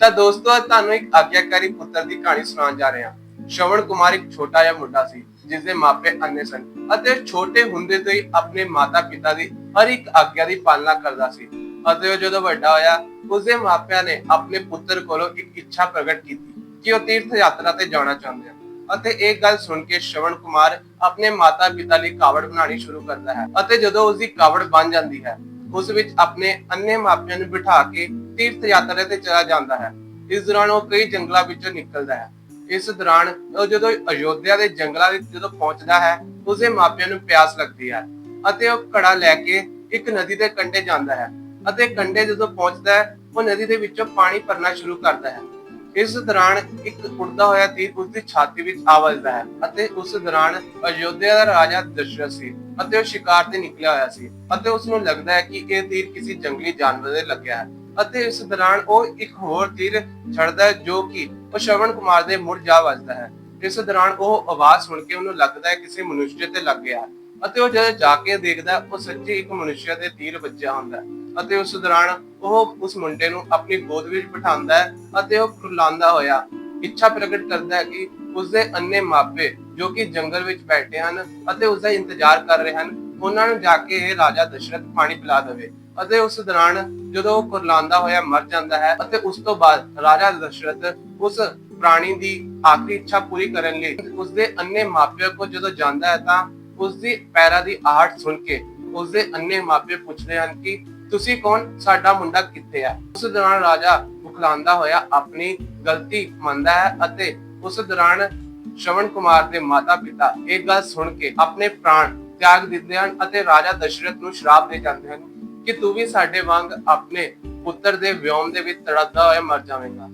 ਤਾਂ ਦੋਸਤੋ ਤੁਹਾਨੂੰ ਇੱਕ ਆਗਿਆਕਾਰੀ ਪੁੱਤਰ ਦੀ ਕਹਾਣੀ ਸੁਣਾਉਣ ਜਾ ਰਹੇ ਹਾਂ। ਸ਼ਵਣ ਕੁਮਾਰ ਇੱਕ ਛੋਟਾ ਜਿਹਾ ਮੁੰਡਾ ਸੀ ਜਿਸ ਦੇ ਮਾਪੇ ਅੰਨੇ ਸਨ ਅਤੇ ਛੋਟੇ ਹੁੰਦੇ ਤੋਂ ਹੀ ਆਪਣੇ ਮਾਤਾ-ਪਿਤਾ ਦੀ ਹਰ ਇੱਕ ਆਗਿਆ ਦੀ ਪਾਲਣਾ ਕਰਦਾ ਸੀ ਅਤੇ ਉਹ ਜਦੋਂ ਵੱਡਾ ਹੋਇਆ, ਉਸਦੇ ਮਾਪਿਆਂ ਨੇ ਆਪਣੇ ਪੁੱਤਰ ਕੋਲੋਂ ਇੱਕ ਇੱਛਾ ਪ੍ਰਗਟ ਕੀਤੀ ਕਿ ਉਹ ਤੀਰਥ ਯਾਤਰਾ ਤੇ ਜਾਣਾ ਚਾਹੁੰਦੇ ਹਨ। ਅਤੇ ਇਹ ਗੱਲ ਸੁਣ ਕੇ ਸ਼ਵਣ ਕੁਮਾਰ ਆਪਣੇ ਮਾਤਾ-ਪਿਤਾ ਲਈ ਕਾਵੜ ਬਣਾਉਣੀ ਸ਼ੁਰੂ ਕਰਦਾ ਹੈ ਅਤੇ ਜਦੋਂ ਉਸ ਦੀ ਕਾਵੜ ਬਣ ਜਾਂਦੀ ਹੈ ਉਸ ਵਿੱਚ ਆਪਣੇ ਅੰਨੇ ਮਾਪਿਆਂ ਨੂੰ ਬਿਠਾ ਕੇ ਤੀਰਥ ਯਾਤਰਾ ਤੇ ਚਲਾ ਜਾਂਦਾ ਹੈ। ਇਸ ਦੌਰਾਨ ਉਹ ਕਈ ਜੰਗਲਾਂ ਵਿੱਚੋਂ ਨਿਕਲਦਾ ਹੈ। ਇਸ ਦੌਰਾਨ ਉਹ ਜਦੋਂ ਅਯੋਧਿਆ ਦੇ ਜੰਗਲਾਂ ਵਿੱਚ ਜਦੋਂ ਪਹੁੰਚਦਾ ਹੈ ਉਸਦੇ ਮਾਪਿਆਂ ਨੂੰ ਪਿਆਸ ਲੱਗਦੀ ਹੈ ਅਤੇ ਉਹ ਘੜਾ ਲੈ ਕੇ ਇੱਕ ਨਦੀ ਦੇ ਕੰਢੇ ਜਾਂਦਾ ਹੈ ਅਤੇ ਕੰਢੇ ਜਦੋਂ ਪਹੁੰਚਦਾ ਹੈ, ਉਹ ਨਦੀ ਦੇ ਵਿੱਚੋਂ ਪਾਣੀ ਭਰਨਾ ਸ਼ੁਰੂ ਕਰਦਾ ਹੈ। ਇਸ ਦੌਰਾਨ ਇੱਕ ਉੜਦਾ ਹੋਇਆ ਤੀਰ ਉਸ ਦੀ ਛਾਤੀ ਵਿੱਚ ਆ ਵੱਜਦਾ ਹੈ ਅਤੇ ਉਸ ਦੌਰਾਨ ਅਯੋਧਿਆ ਦਾ ਰਾਜਾ ਦਸ਼ਰਥ ਸੀ ਅਤੇ ਉਹ ਸ਼ਿਕਾਰ ਤੇ ਨਿਕਲਿਆ ਹੋਇਆ ਸੀ ਅਤੇ ਉਸ ਨੂੰ ਲੱਗਦਾ ਹੈ ਕਿ ਇਹ ਤੀਰ ਕਿਸੇ ਜੰਗਲੀ ਜਾਨਵਰ ਦੇ ਲੱਗਿਆ ਹੈ ਅਤੇ ਇਸ ਦੌਰਾਨ ਉਹ ਇੱਕ ਹੋਰ ਤੀਰ ਛੱਡਦਾ ਹੈ ਜੋ ਕਿ ਉਹ ਸ਼ਵਨ ਕੁਮਾਰ ਦੇ ਮੁੜ ਜਾ ਵੱਜਦਾ ਹੈ। ਇਸ ਦੌਰਾਨ ਉਹ ਆਵਾਜ਼ ਸੁਣ ਕੇ ਉਹਨੂੰ ਲੱਗਦਾ ਹੈ ਕਿਸੇ ਮਨੁੱਖ ਤੇ ਲੱਗ ਗਿਆ ਹੈ ਅਤੇ ਉਹ ਜਦੋਂ ਜਾ ਕੇ ਦੇਖਦਾ ਹੈ, ਉਹ ਸੱਚੀ ਇੱਕ ਮਨੁੱਖ ਦੇ ਤੀਰ ਵੱਜਿਆ ਹੁੰਦਾ ਹੈ। ਅਤੇ ਉਸ ਦੌਰਾਨ ਉਹ ਉਸ ਮੁੰਡੇ ਨੂੰ ਆਪਣੀ ਗੋਦ ਵਿੱਚ ਬਿਠਾਉਂਦਾ ਹੈ ਅਤੇ ਉਹ ਕੁਰਲਾਉਂਦਾ ਹੋਇਆ ਇੱਛਾ ਪ੍ਰਗਟ ਕਰਦਾ ਹੈ ਕਿ ਉਸਦੇ ਅੰਨੇ ਮਾਪੇ ਜੋ ਕਿ ਜੰਗਲ ਵਿੱਚ ਬੈਠੇ ਹਨ ਅਤੇ ਉਸਦਾ ਇੰਤਜ਼ਾਰ ਕਰ ਰਹੇ ਹਨ, ਉਹਨਾਂ ਨੂੰ ਜਾ ਕੇ ਰਾਜਾ ਦਸ਼ਰਥ ਪਾਣੀ ਪਿਲਾ ਦੇਵੇ ਅਤੇ ਉਸ ਦੌਰਾਨ ਜਦੋਂ ਉਹ ਕੁਰਲਾਉਂਦਾ ਹੋਇਆ ਮਰ ਜਾਂਦਾ ਹੈ ਅਤੇ ਉਸ ਤੋਂ ਬਾਅਦ ਰਾਜਾ ਦਸ਼ਰਥ ਉਸ ਪ੍ਰਾਣੀ ਦੀ ਆਖਰੀ ਇੱਛਾ ਪੂਰੀ ਕਰਨ ਲਈ ਉਸਦੇ ਅੰਨੇ ਮਾਪਿਆਂ ਕੋਲ ਜਦੋਂ ਜਾਂਦਾ ਹੈ ਤਾਂ ਉਸਦੀ ਪੈਰਾਂ ਦੀ ਆਹਟ ਸੁਣ ਕੇ ਉਸਦੇ ਅੰਨੇ ਮਾਪੇ ਪੁੱਛਦੇ ਹਨ ਕਿ ਤੁਸੀਂ ਕੌਣ? ਸਾਡਾ ਮੁੰਡਾ ਕਿੱਥੇ ਹੈ ਉਸ ਦੌਰਾਨ ਰਾਜਾ ਬੁਖਲਾਉਂਦਾ ਹੋਇਆ ਆਪਣੀ ਗਲਤੀ ਮੰਨਦਾ ਹੈ ਅਤੇ ਉਸ ਦੌਰਾਨ ਸ਼ਵਨ ਕੁਮਾਰ ਦੇ ਮਾਤਾ-ਪਿਤਾ ਇਹ ਗੱਲ ਸੁਣ ਕੇ ਆਪਣੇ ਪ੍ਰਾਣ ਤਿਆਗ ਦਿੰਦੇ ਹਨ ਅਤੇ ਰਾਜਾ ਦਸ਼ਰਥ ਨੂੰ ਸ਼ਰਾਪ ਦੇ ਜਾਂਦੇ ਹਨ ਕਿ ਤੂੰ ਵੀ ਸਾਡੇ ਵਾਂਗ ਆਪਣੇ ਪੁੱਤਰ ਦੇ ਵਿਯੋਮ ਦੇ ਵਿੱਚ ਤੜਫਦਾ ਹੋਇਆ ਮਰ ਜਾਵੇਂਗਾ।